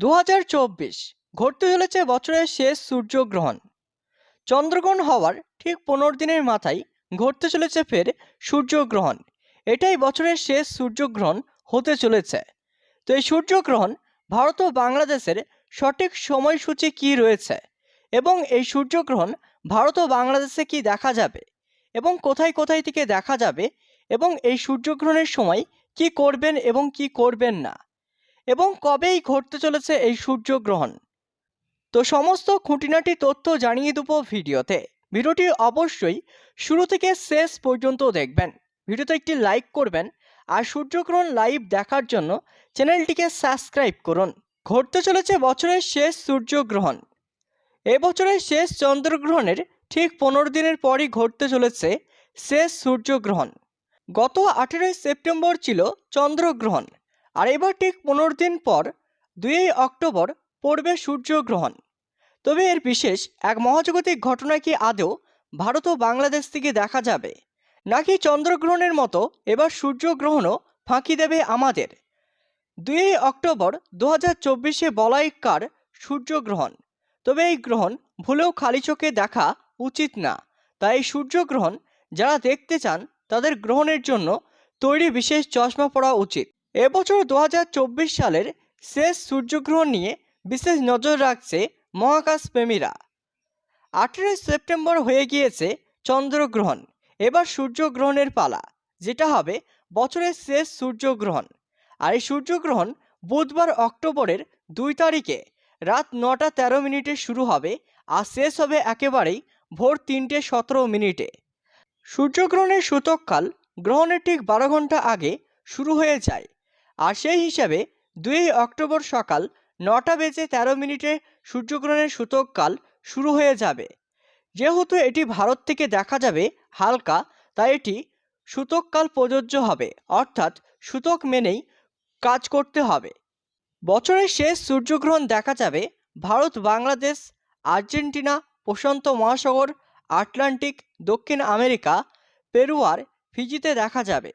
দু হাজার চব্বিশ ঘটতে চলেছে বছরের শেষ সূর্যগ্রহণ। চন্দ্রগ্রহণ হওয়ার ঠিক পনেরো দিনের মাথায় ঘটতে চলেছে ফের সূর্যগ্রহণ। এটাই বছরের শেষ সূর্যগ্রহণ হতে চলেছে। তো এই সূর্যগ্রহণ ভারত ও বাংলাদেশের সঠিক সময়সূচি কি রয়েছে? এবং এই সূর্যগ্রহণ ভারত ও বাংলাদেশে কি দেখা যাবে? এবং কোথায় কোথায় থেকে দেখা যাবে? এবং এই সূর্যগ্রহণের সময় কি করবেন এবং কি করবেন না? এবং কবেই ঘটতে চলেছে এই সূর্যগ্রহণ? তো সমস্ত খুঁটিনাটি তথ্য জানিয়ে দেবো ভিডিওতে। ভিডিওটি অবশ্যই শুরু থেকে শেষ পর্যন্ত দেখবেন। ভিডিওতে একটি লাইক করবেন আর সূর্যগ্রহণ লাইভ দেখার জন্য চ্যানেলটিকে সাবস্ক্রাইব করুন। ঘটতে চলেছে বছরের শেষ সূর্যগ্রহণ। এবছরের শেষ চন্দ্রগ্রহণের ঠিক পনেরো দিনের পরই ঘটতে চলেছে শেষ সূর্যগ্রহণ। গত আঠেরোই সেপ্টেম্বর ছিল চন্দ্রগ্রহণ। আর এবার ঠিক পনেরো দিন পর দুই অক্টোবর, পড়বে সূর্যগ্রহণ। তবে এর বিশেষ এক মহাজাগতিক ঘটনা কি আদৌ ভারত ও বাংলাদেশ থেকে দেখা যাবে? নাকি চন্দ্রগ্রহণের মতো এবার সূর্যগ্রহণও ফাঁকি দেবে আমাদের? দুই অক্টোবর দু হাজার চব্বিশে বলাইকার সূর্যগ্রহণ? তবে এই গ্রহণ ভুলেও খালি চোখে দেখা উচিত না। তাই সূর্যগ্রহণ যারা দেখতে চান, তাদের গ্রহণের জন্য তৈরি বিশেষ চশমা পরা উচিত। এবছর দু হাজার চব্বিশ সালের শেষ সূর্যগ্রহণ নিয়ে বিশেষ নজর রাখছে মহাকাশ প্রেমীরা আঠেরোই সেপ্টেম্বর হয়ে গিয়েছে চন্দ্রগ্রহণ। এবার সূর্যগ্রহণের পালা, যেটা হবে বছরের শেষ সূর্যগ্রহণ। আর এই সূর্যগ্রহণ বুধবার অক্টোবরের দুই তারিখে রাত নটা তেরো মিনিটে শুরু হবে আর শেষ হবে একেবারেই ভোর তিনটে সতেরো মিনিটে। সূর্যগ্রহণের সূতককাল গ্রহণের ঠিক বারো ঘণ্টা আগে শুরু হয়ে যায়। আর সেই হিসাবে দুই অক্টোবর সকাল নটা বেজে তেরো মিনিটে সূর্যগ্রহণের সূতককাল শুরু হয়ে যাবে। যেহেতু এটি ভারত থেকে দেখা যাবে হালকা, তাই এটি সূতককাল প্রযোজ্য হবে, অর্থাৎ সূতক মেনেই কাজ করতে হবে। বছরের শেষ সূর্যগ্রহণ দেখা যাবে ভারত, বাংলাদেশ, আর্জেন্টিনা, প্রশান্ত মহাসাগর, আটলান্টিক, দক্ষিণ আমেরিকা পেরুয়ার ফিজিতে দেখা যাবে।